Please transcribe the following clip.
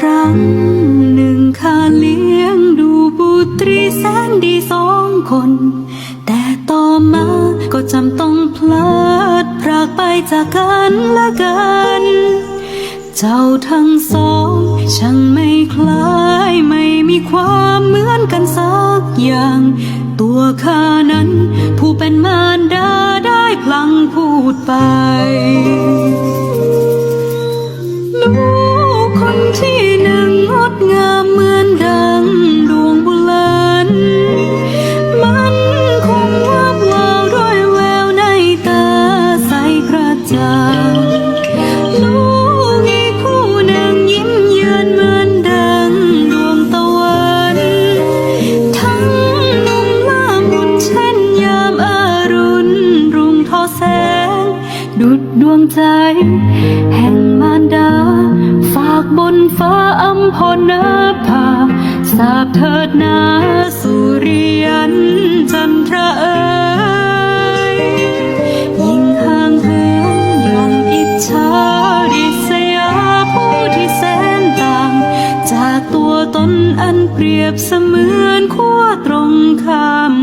ครั้งหนึ่งข้าเลี้ยงดูบุตรีแสนดีสองคน แต่ต่อมาก็จำต้องพลัดพรากไปจากกันและกัน เจ้าทั้งสองช่างไม่คล้ายไม่มีความเหมือนกันสักอย่าง ตัวข้านั้นผู้เป็นมารดาได้พลังพูดไป สงดุดดวงใจ แห่งมารดา ฝากบนฟ้าอัมพรนภาสาบเถิดนา นอันเปรียบเสมือนขั้วตรงข้าม